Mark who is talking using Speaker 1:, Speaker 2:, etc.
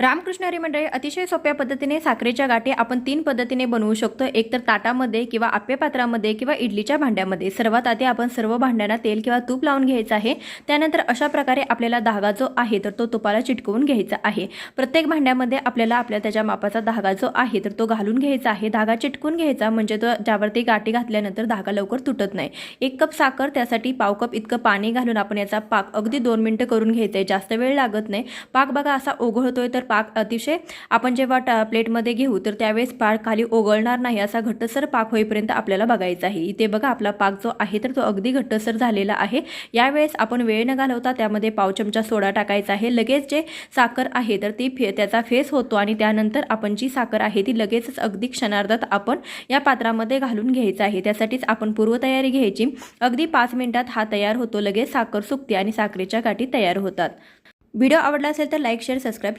Speaker 1: रामकृष्ण हरी मंडळी अतिशय सोप्या पद्धतीने साखरेच्या गाठी आपण तीन पद्धतीने बनवू शकतो. एक तर ताटामध्ये किंवा आप्यपात्रामध्ये किंवा इडलीच्या भांड्यामध्ये. सर्वात आधी आपण सर्व भांड्यांना तेल किंवा तूप लावून घ्यायचं आहे. त्यानंतर अशा प्रकारे आपल्याला धागा जो आहे तर तो तुपाला चिटकवून घ्यायचा आहे. प्रत्येक भांड्यामध्ये आपल्याला आपल्या त्याच्या मापाचा धागा जो आहे तर तो घालून घ्यायचा आहे. धागा चिटकून घ्यायचा म्हणजे तो ज्यावरती गाठी घातल्यानंतर धागा लवकर तुटत नाही. एक कप साखर त्यासाठी पाव कप इतकं पाणी घालून आपण याचा पाक अगदी दोन मिनटं करून घ्यायचं आहे. जास्त वेळ लागत नाही. पाक बघा असा ओघळतोय तर पाक अतिशय आपण जेव्हा टा प्लेटमध्ये घेऊ तर त्यावेळेस पाक खाली ओघळणार नाही असा घट्टसर पाक होईपर्यंत आपल्याला बघायचा आहे. इथे बघा आपला पाक जो आहे तर तो अगदी घट्टसर झालेला आहे. यावेळेस आपण वेळ न घालवता त्यामध्ये पाव चमचा सोडा टाकायचा आहे. लगेच जे साखर आहे तर ती फे त्याचा फेस होतो आणि त्यानंतर आपण जी साखर आहे ती लगेचच अगदी क्षणार्धात आपण या पात्रामध्ये घालून घ्यायचं आहे. त्यासाठीच आपण पूर्वतयारी घ्यायची. अगदी पाच मिनिटात हा तयार होतो. लगेच साखर सुकते आणि साखरेच्या गाठी तयार होतात. व्हिडिओ आवडला असेल तर लाईक शेअर सबस्क्राईब